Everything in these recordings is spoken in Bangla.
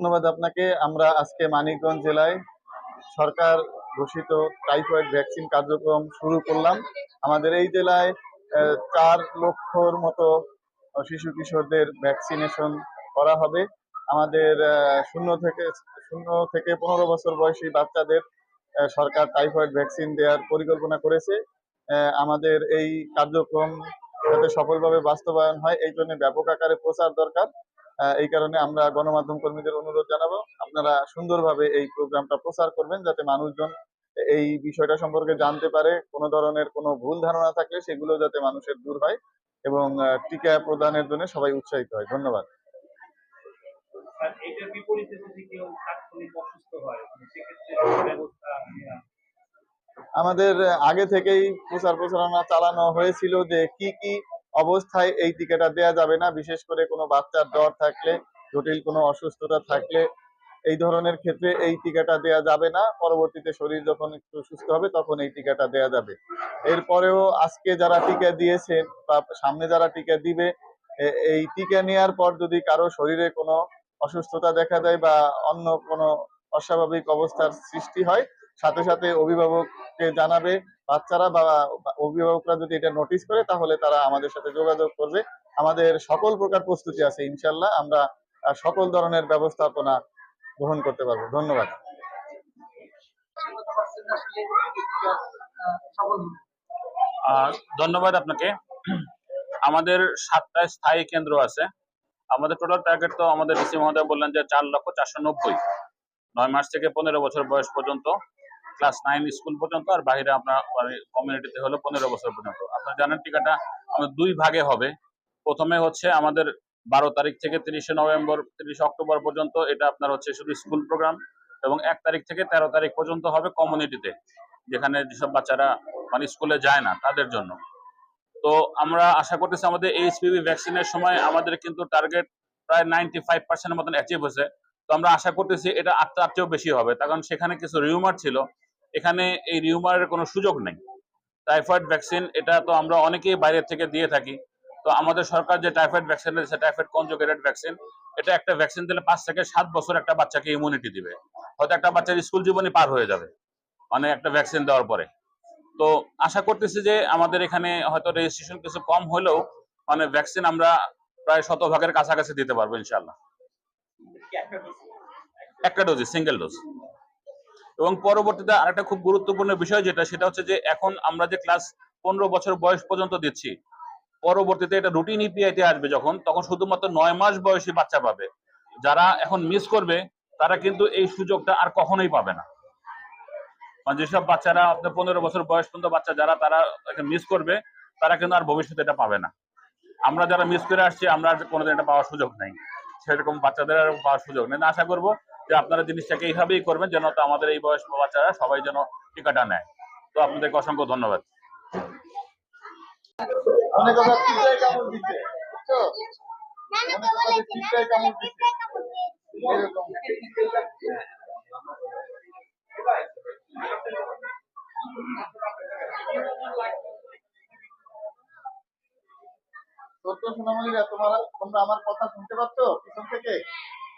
ধন্যবাদ আপনাকে। আমরা আজকে মানিকগঞ্জ জেলায় সরকার ঘোষিত টাইফয়েড ভ্যাকসিন কার্যক্রম শুরু করলাম। আমাদের এই জেলায় চার লক্ষর মতো শিশু কিশোরদের ভ্যাকসিনেশন করা হবে। আমাদের শূন্য থেকে শূন্য থেকে পনেরো বছর বয়সী বাচ্চাদের সরকার টাইফয়েড ভ্যাকসিন দেওয়ার পরিকল্পনা করেছে। আমাদের এই কার্যক্রম যাতে সফলভাবে বাস্তবায়ন হয়, এই জন্য ব্যাপক আকারে প্রচার দরকার। এই কারণে আমরা গণমাধ্যম কর্মীদের অনুরোধ জানাব আপনারা সুন্দরভাবে এই প্রোগ্রামটা প্রচার করবেন যাতে মানুষজন এই বিষয়টা সম্পর্কে জানতে পারে কোনো ধরনের কোনো ভুল ধারণা থাকলে সেগুলো যাতে মানুষের দূর হয় এবং টিকা প্রদানের জন্য সবাই উৎসাহিত হয়। ধন্যবাদ। আমাদের আগে থেকেই প্রচার প্রচারণা চালানো হয়েছিল যে কি কি অবস্থায় এই টিকাটা দেয়া যাবে না। বিশেষ করে কোনো বাচ্চার জ্বর থাকলে, জটিল কোনো অসুস্থতা থাকলে এই ধরনের ক্ষেত্রে এই টিকাটা দেয়া যাবে না। পরবর্তীতে শরীর যখন একটু সুস্থ হবে, তখন এই টিকাটা দেয়া যাবে। এরপরেও আজকে যারা টিকা দিয়েছেন বা সামনে যারা টিকা দিবে এই টিকা নেওয়ার পর যদি কারও শরীরে কোনো অসুস্থতা দেখা দেয় বা অন্য কোনো অস্বাভাবিক অবস্থার সৃষ্টি হয়, সাথে সাথে অভিভাবককে জানাবে বাচ্চারা বা অভিভাবকরা যদি এটা নোটিশ করে, তাহলে তারা আমাদের সাথে যোগাযোগ করবে। আমাদের সকল প্রকার প্রস্তুতি আছে ইনশাল্লাহ আমরা সকল ধরনের ব্যবস্থাপনা গ্রহণ করতে পারব। ধন্যবাদ। ধন্যবাদ আপনাকে। আমাদের সাতটা স্থায়ী কেন্দ্র আছে। আমাদের টোটাল টার্গেট তো আমাদের ডিসি মহোদয় বললেন যে চার লক্ষ চারশো নব্বই। নয় মাস থেকে পনেরো বছর বয়স পর্যন্ত। ক্লাস নাইন স্কুল পর্যন্ত আর বাইরে আপনার কমিউনিটিতে হলো পনেরো বছর পর্যন্ত। আপনারা জানেন টিকাটা আমাদের দুই ভাগে হবে। প্রথমে হচ্ছে আমাদের বারো তারিখ থেকে তিরিশে নভেম্বর, তিরিশে অক্টোবর পর্যন্ত এটা আপনার হচ্ছে শুধু স্কুল প্রোগ্রাম এবং এক তারিখ থেকে তেরো তারিখ পর্যন্ত হবে কমিউনিটিতে যেখানে যেসব বাচ্চারা মানে স্কুলে যায় না তাদের জন্য। তো আমরা আশা করতেছি আমাদের এইচপিভি ভ্যাকসিনের সময় আমাদের কিন্তু টার্গেট প্রায় নাইনটি ফাইভ পার্সেন্টের মতন অ্যাচিভ হয়েছে। তো আমরা আশা করতেছি এটা আট তার চেয়েও বেশি হবে। কারণ সেখানে কিছু রিউমার ছিল এখানে এই রিউমারের কোনো সুযোগ নেই। টাইফয়েড ভ্যাকসিন এটা তো আমরা অনেকেই বাইরের থেকে দিয়ে থাকি। তো আমাদের সরকার যে টাইফয়েড ভ্যাকসিন দিয়েছে টাইফয়েড কনজুগেটেড ভ্যাকসিন এটা একটা ভ্যাকসিন দিলে পাঁচ থেকে সাত বছর একটা বাচ্চাকে ইমিউনিটি দিবে। হয়তো একটা বাচ্চার স্কুল জীবনই পার হয়ে যাবে মানে একটা ভ্যাকসিন দেওয়ার পরে। তো আশা করতেছি যে আমাদের এখানে হয়তো রেজিস্ট্রেশন কিছু কম হলেও মানে ভ্যাকসিন আমরা প্রায় শতভাগের কাছাকাছি দিতে পারব ইনশাল্লাহ একটা ডোজ সিঙ্গেল ডোজ এবং পরবর্তীতে আরেকটা খুব গুরুত্বপূর্ণ বিষয় যেটা, সেটা হচ্ছে যে এখন আমরা যে ক্লাস পনেরো বছর বয়স পর্যন্ত দিচ্ছি, পরবর্তীতে এটা রুটিন ইপিআইতে আসবে যখন, তখন শুধুমাত্র নয় মাস বয়সী বাচ্চা পাবে। যারা এখন মিস করবে, তারা কিন্তু এই সুযোগটা আর কখনোই পাবে না। যেসব বাচ্চারা আপনার পনেরো বছর বয়স পর্যন্ত বাচ্চা, যারা তারা মিস করবে, তারা কিন্তু আর ভবিষ্যতে এটা পাবে না। আমরা যারা মিস করে আসছি, আমরা আর কোনোদিন এটা পাওয়ার সুযোগ নেই। সেরকম বাচ্চাদের আর পাওয়ার সুযোগ নেই। আশা করব যে আপনারা জিনিসটাকে এইভাবেই করবেন যেন তো আমাদের এই বয়স বাচ্চারা সবাই যেন টিকাটা নেয়। তো আপনাদেরকে অসংখ্য ধন্যবাদ। তোমরা আমার কথা শুনতে পাচ্ছ পিছন থেকে?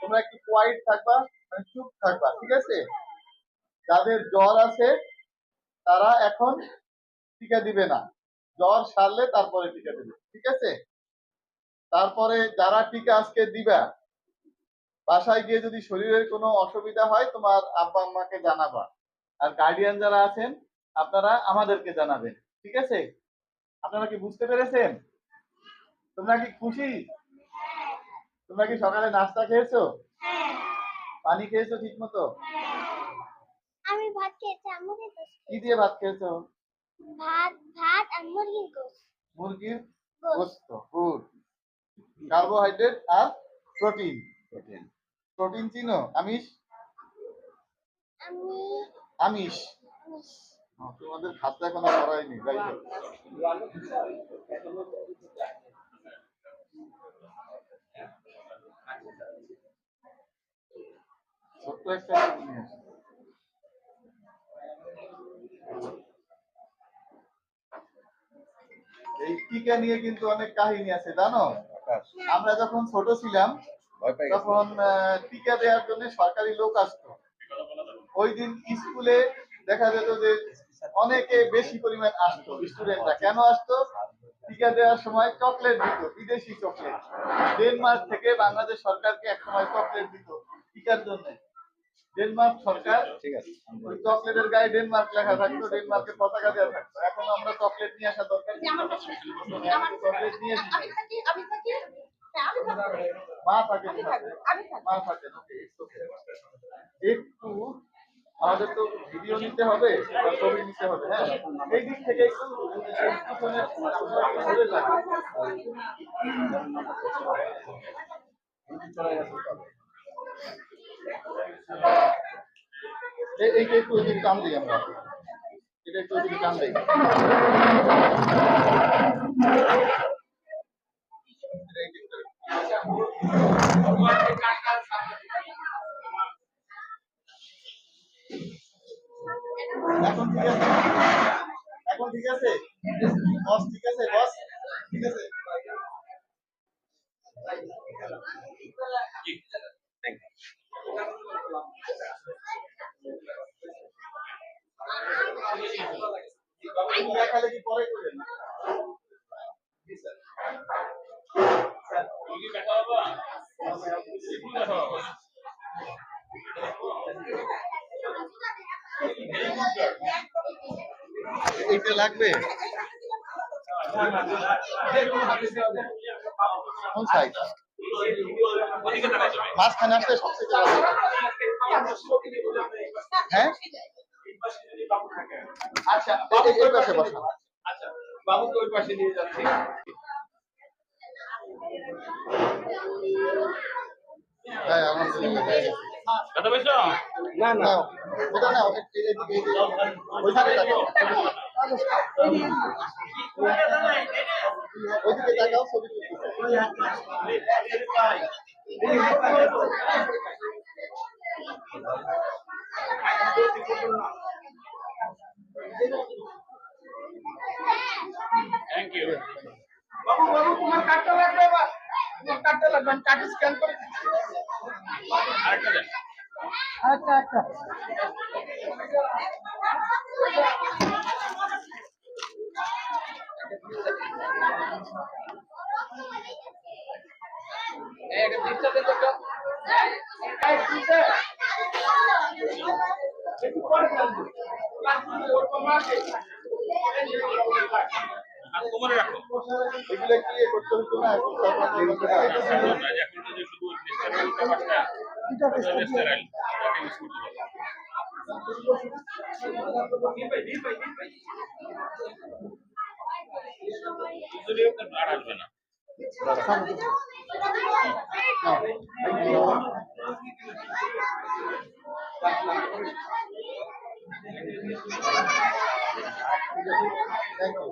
তোমরা একটু কোয়াইট থাকবা মানে চুপ থাকবা, ঠিক আছে? যাদের জ্বর আছে, তারা এখন টিকা দিবে না। জ্বর সারলে তারপরে টিকা দেবে, ঠিক আছে? তারপরে যারা টিকা আজকে দিবা, বাসায় গিয়ে যদি শরীরের কোনো অসুবিধা হয়, তোমার আব্বা আম্মাকে জানাবা। আর গার্ডিয়ান যারা আছেন, আপনারা আমাদেরকে জানাবেন, ঠিক আছে? আপনারা কি বুঝতে পেরেছেন? তোমরা কি খুশি? তোমরা কি সকালে নাস্তা খেয়েছো? পানি খেয়েছো ঠিক মতো আমি ভাত খেয়েছি আম্মুকে গোস কি দিয়ে ভাত খেয়েছো? ভাত ভাত আর মুরগির গোস মুরগির গোস্ত গুড। কার্বোহাইড্রেট আর প্রোটিন। প্রোটিন। প্রোটিন চিনো? আমিষ? আমি আমিষ। তোমাদের খাতা এখনও করাইনি যাই হোক। একটা জিনিস এই টিকা নিয়ে কিন্তু অনেক কাহিনী আছে জানো? আমরা যখন ছোট ছিলাম তখন টিকা দেওয়ার জন্য সরকারি লোক আসতো। ওই দিন স্কুলে দেখা যেত যে অনেকে বেশি পরিমাণ আসতো স্টুডেন্টরা। কেন আসতো? টিকা দেওয়ার সময় চকলেট দিত বিদেশি চকলেট। ডেনমার্ক থেকে বাংলাদেশ সরকারকে এক সময় চকলেট দিত টিকার জন্য। ডেনমার্ক সরকার ঠিক আছে ওই চকলেটের গায়ে ডেনমার্ক লেখা থাকতো ডেনমার্কের পতাকা দেওয়া থাকতো। এখন আমরা চকলেট নিয়ে আসা দরকার চকলেট নিয়ে এসেছি। আমি থাকি আমি থাকি? হ্যাঁ আমি থাকি। মা থাকে। থাকি থাকি। মা থাকেন ওকে একটু আমাদের তো ভিডিও নিতে হবে বা ছবি নিতে হবে হ্যাঁ? এই দিক থেকে একটু যান। এই- এইটা একটু ওইদিকে টান দিই আমরা। এটা একটু ওইদিকে টান। এখন ঠিক আছে? এখন ঠিক আছে? বস, ঠিক আছে আপনি লেখালেখি এইটা লাগবে? কোন সাইড মাঝখানে আসলে সবচেয়ে হ্যাঁ? আচ্ছা এই- পাশে বসা। আচ্ছা বাবুকে ওই পাশে নিয়ে যাচ্ছি। হ্যাঁ না না। ওটা ওইদিকে তাকাও ছবি তোমার কার্ডটা লাগবে আমি কার্ড স্ক্যান করে দিচ্ছি। আরেকটা দেন আচ্ছা আচ্ছা এই একটা পিকটা দে তো একটা। এই পিকটা। একটু পরে ফেলব। লাস্টে ওরকম আছে। আর তোমার রাখো। এগুলো কি করতে হতো না? এখন সরকার দিয়ে দিতে পারে। এখন তো যে শুধু স্টেরাইল ব্যাপারটা স্টেরাইল এটা ইউজ করতে হবে যদি আপনার ব্লাড আসবে না।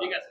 ঠিক আছে।